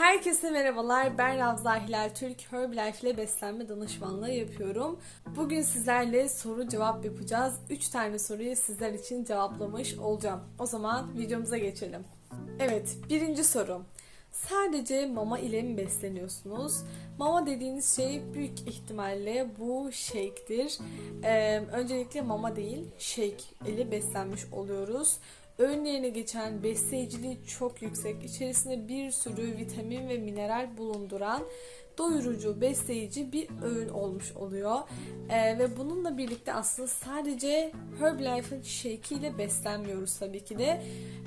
Herkese merhabalar. Ben Ravza Hilal Türk Herbalife ile beslenme danışmanlığı yapıyorum. Bugün sizlerle soru cevap yapacağız. 3 tane soruyu sizler için cevaplamış olacağım. O zaman videomuza geçelim. Evet, birinci soru. Sadece mama ile mi besleniyorsunuz? Mama dediğiniz şey büyük ihtimalle bu shake'tir. Ee, öncelikle mama değil, shake ile beslenmiş oluyoruz. Öğünlerine geçen besleyiciliği çok yüksek, içerisinde bir sürü vitamin ve mineral bulunduran doyurucu, besleyici bir öğün olmuş oluyor. Ee, ve bununla birlikte aslında sadece Herbalife'ın shake ile beslenmiyoruz tabii ki de.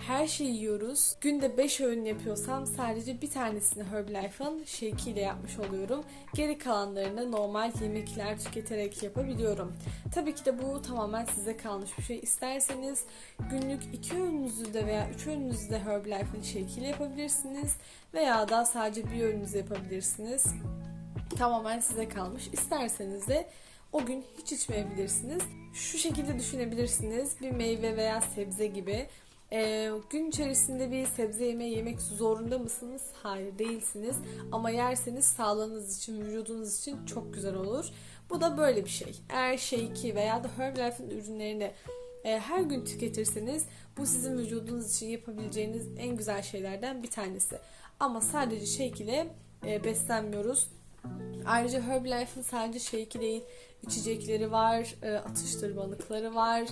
Her şeyi yiyoruz. Günde 5 öğün yapıyorsam sadece bir tanesini Herbalife'ın shake ile yapmış oluyorum. Geri kalanlarını normal yemekler tüketerek yapabiliyorum. Tabii ki de bu tamamen size kalmış bir şey. İsterseniz günlük 2 öğününüzü de veya 3 öğününüzü de Herbalife'ın shake ile yapabilirsiniz. Veya da sadece bir öğününüzü yapabilirsiniz. Tamamen size kalmış. İsterseniz de o gün hiç içmeyebilirsiniz. Şu şekilde düşünebilirsiniz. Bir meyve veya sebze gibi. Ee, gün içerisinde bir sebze yemeği yemek zorunda mısınız? Hayır değilsiniz. Ama yerseniz sağlığınız için, vücudunuz için çok güzel olur. Bu da böyle bir şey. Eğer Shakey veya da Herbalife'in ürünlerini e, her gün tüketirseniz bu sizin vücudunuz için yapabileceğiniz en güzel şeylerden bir tanesi. Ama sadece shake ile e, beslenmiyoruz. Ayrıca Herbalife'ın sadece shake değil, içecekleri var, e, atıştırmalıkları var,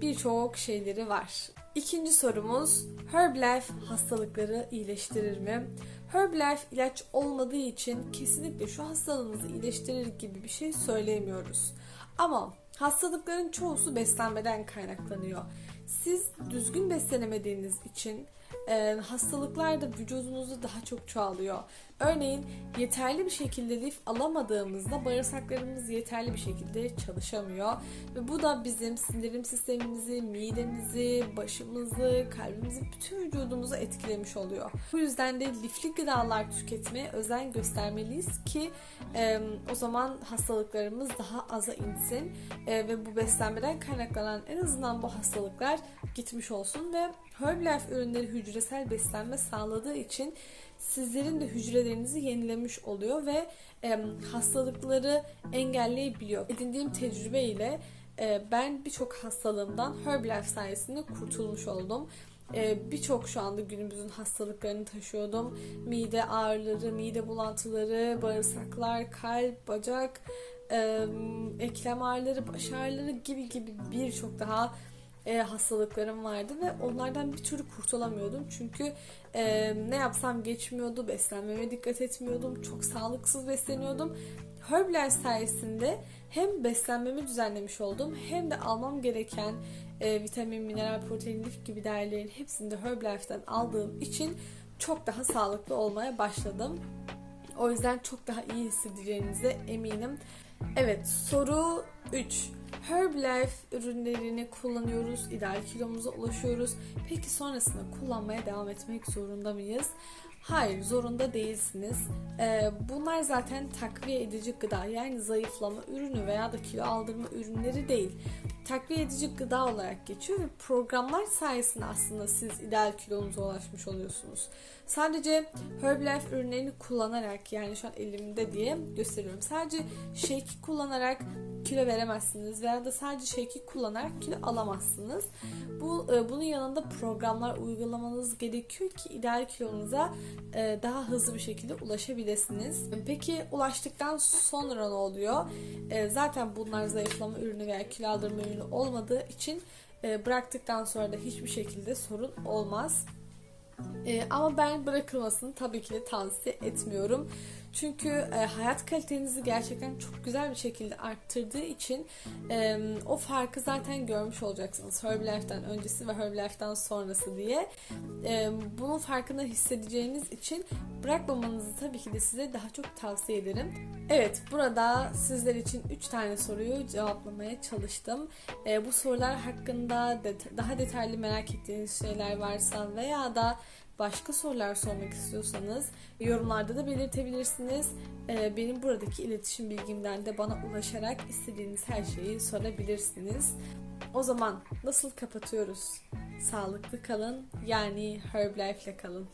birçok şeyleri var. İkinci sorumuz Herbalife hastalıkları iyileştirir mi? Herbalife ilaç olmadığı için kesinlikle şu hastalığınızı iyileştirir gibi bir şey söyleyemiyoruz. Ama hastalıkların çoğusu beslenmeden kaynaklanıyor. Siz düzgün beslenemediğiniz için e, hastalıklar da vücudunuzda daha çok çoğalıyor. Örneğin yeterli bir şekilde lif alamadığımızda bağırsaklarımız yeterli bir şekilde çalışamıyor. Ve bu da bizim sindirim sistemimizi, midemizi, başımızı, kalbimizi, bütün vücudumuzu etkilemiş oluyor. Bu yüzden de lifli gıdalar tüketmeye özen göstermeliyiz ki e, o zaman hastalıklarımız daha aza insin e, ve bu beslenmeden kaynaklanan en azından bu hastalıklar gitmiş olsun ve Herbalife ürünleri hücresel beslenme sağladığı için sizlerin de hücrelerinizi yenilemiş oluyor ve e, hastalıkları engelleyebiliyor. Edindiğim tecrübe ile e, ben birçok hastalığımdan Herbalife sayesinde kurtulmuş oldum. E, birçok şu anda günümüzün hastalıklarını taşıyordum. Mide ağrıları, mide bulantıları, bağırsaklar, kalp, bacak, e, eklem ağrıları, baş ağrıları gibi gibi birçok daha e, hastalıklarım vardı ve onlardan bir türlü kurtulamıyordum. Çünkü e, ne yapsam geçmiyordu, beslenmeme dikkat etmiyordum, çok sağlıksız besleniyordum. Herbalife sayesinde hem beslenmemi düzenlemiş oldum hem de almam gereken e, vitamin, mineral, protein, lif gibi değerlerin hepsini de Herbalife'den aldığım için çok daha sağlıklı olmaya başladım. O yüzden çok daha iyi hissedeceğinize eminim. Evet soru 3. Herbalife ürünlerini kullanıyoruz, ideal kilomuza ulaşıyoruz. Peki sonrasında kullanmaya devam etmek zorunda mıyız? Hayır, zorunda değilsiniz. Ee, bunlar zaten takviye edici gıda yani zayıflama ürünü veya da kilo aldırma ürünleri değil. Takviye edici gıda olarak geçiyor ve programlar sayesinde aslında siz ideal kilonuza ulaşmış oluyorsunuz. Sadece Herbalife ürünlerini kullanarak yani şu an elimde diye gösteriyorum. Sadece shake kullanarak kilo veremezsiniz veya da sadece shake'i kullanarak kilo alamazsınız. Bu e, bunun yanında programlar uygulamanız gerekiyor ki ideal kilonuza e, daha hızlı bir şekilde ulaşabilirsiniz. Peki ulaştıktan sonra ne oluyor? E, zaten bunlar zayıflama ürünü veya kilo aldırma ürünü olmadığı için bıraktıktan sonra da hiçbir şekilde sorun olmaz. Ee, ama ben bırakılmasını tabii ki de tavsiye etmiyorum. Çünkü e, hayat kalitenizi gerçekten çok güzel bir şekilde arttırdığı için e, o farkı zaten görmüş olacaksınız. Herbalife'den öncesi ve Herbalife'den sonrası diye. E, bunun farkını hissedeceğiniz için bırakmamanızı tabii ki de size daha çok tavsiye ederim. Evet burada sizler için 3 tane soruyu cevaplamaya çalıştım. E, bu sorular hakkında det- daha detaylı merak ettiğiniz şeyler varsa veya da başka sorular sormak istiyorsanız yorumlarda da belirtebilirsiniz. Ee, benim buradaki iletişim bilgimden de bana ulaşarak istediğiniz her şeyi sorabilirsiniz. O zaman nasıl kapatıyoruz? Sağlıklı kalın yani Herbalife ile kalın.